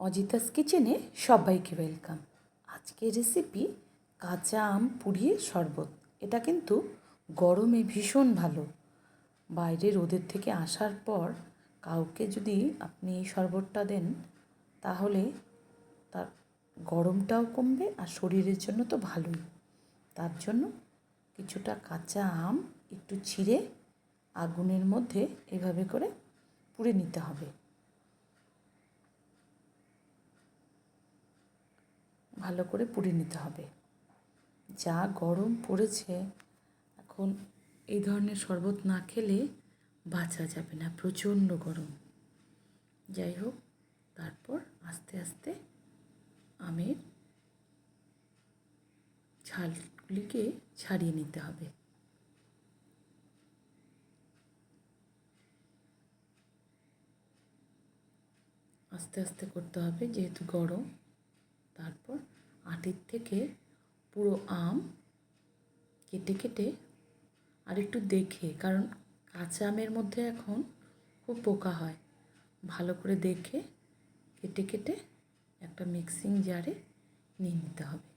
অজিতাস কিচেনে সবাইকে ওয়েলকাম। আজকের রেসিপি কাঁচা আম পুড়িয়ে শরবত। এটা কিন্তু গরমে ভীষণ ভালো। বাইরে রোদের থেকে আসার পর কাউকে যদি আপনি এই শরবতটা দেন, তাহলে তার গরমটাও কমবে আর শরীরের জন্য তো ভালোই। তার জন্য কিছুটা কাঁচা আম একটু ছিঁড়ে আগুনের মধ্যে এভাবে করে পুড়ে নিতে হবে। ভালো করে পুড়ে নিতে হবে। যা গরম পড়েছে, এখন এই ধরনের শরবত না খেলে বাঁচা যাবে না, প্রচণ্ড গরম। যাই হোক, তারপর আস্তে আস্তে আমের ছালগুলিকে ছাড়িয়ে নিতে হবে। আস্তে আস্তে করতে হবে, যেহেতু গরম, তারপর আটির থেকে পুরো আম কেটে কেটে আর একটু দেখে, কারণ কাঁচা আমের মধ্যে এখন খুব পোকা হয়। ভালো করে দেখে কেটে কেটে একটা মিক্সিং জারে নিয়ে নিতে হবে।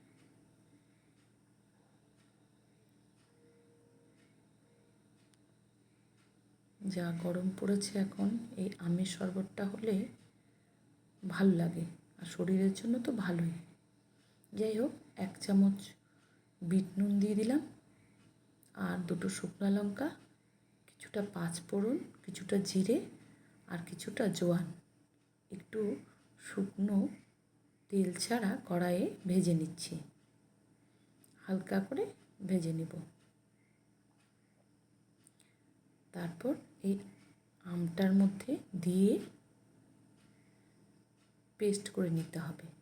যা গরম পড়েছে এখন, এই আমের শরবতটা হলে ভালো লাগে, আর শরীরের জন্য তো ভালোই। যাই হোক, এক চামচ বিট নুন দিয়ে দিলাম আর দুটো শুকনো লঙ্কা, কিছুটা পাঁচ ফোড়ন কিছুটা জিরে আর কিছুটা জোয়ান। একটু শুকনো তেল ছাড়া কড়াইয়ে ভেজে নিচ্ছি। হালকা করে ভেজে নেব। তারপর এই আমটার মধ্যে দিয়ে পেস্ট করে নিতে হবে।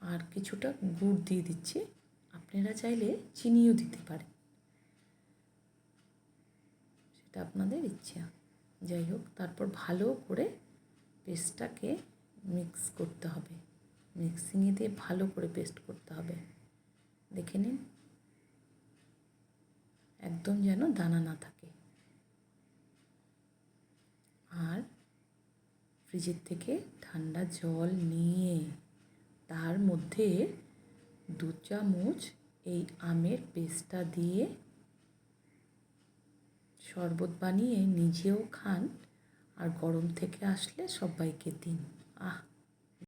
আর কিছুটা গুড় দিয়ে দিচ্ছি। আপনারা চাইলে চিনিও দিতে পারেন। সেটা আপনাদের ইচ্ছা। যাই হোক, তারপর ভালো করে পেস্টটাকে মিক্স করতে হবে। মিক্সিংয়ে দিয়ে ভালো করে পেস্ট করতে হবে। দেখে নিন। একদম যেন দানা না থাকে। আর ফ্রিজের থেকে ঠান্ডা জল নিয়ে তার মধ্যে দু চামচ এই আমের পেস্টটা দিয়ে শরবত বানিয়ে নিজেও খান আর গরম থেকে আসলে সবাইকে দিন। আহ!